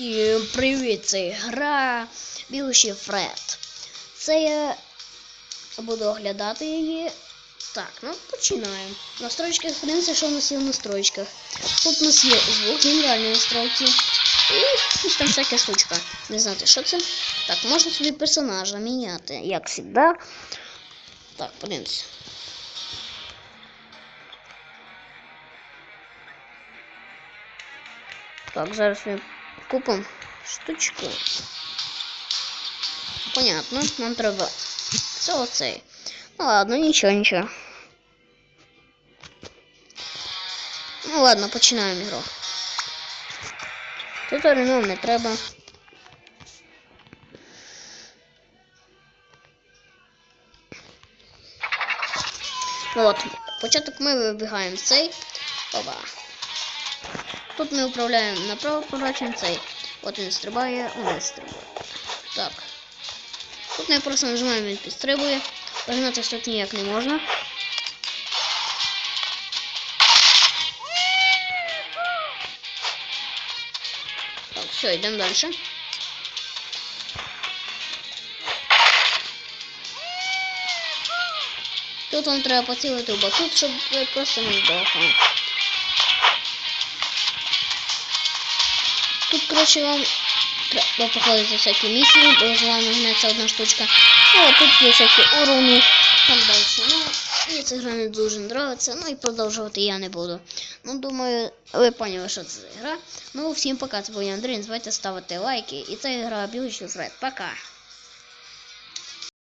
Всім привіт! Це гра Білоші Фред. Це я буду оглядати її. Так, ну починаємо. В настройках подивимося, що у нас є в настройках. Тут у нас є звук, генеральні настройки. І там всяка штучка. Не знати, що це. Так, можна собі персонажа міняти, як завжди. Так, подивимося. Так, зараз ми купимо штучку. Понятно, нам треба. Це оцей. Ну ладно, нічого, нічого. Ну ладно, починаємо ігру. Туторі нам не треба. От, початок ми вибігаємо цей. Опа. Тут ми управляємо направо поворачуємо цей. От він стрибає, вниз стрибає. Так. Тут ми просто нажимаємо, він підстрибує. Погнатися тут ніяк не можна. Так, все, йдемо далі. Тут вам треба поцілити в батут, щоб просто не здохли. Тут, коротше, вам треба проходити всякі місії, бо з вами гнеться одна штучка. Ну, а тут є всякі уровні, там далі. Ну, мені ця гра не дуже подобається, ну і продовжувати я не буду. Ну, думаю, ви поняли, що це за гра. Ну, всім пока, це був я Андрій, не забувайте ставити лайки. І це гра Білочий Фред. Пока.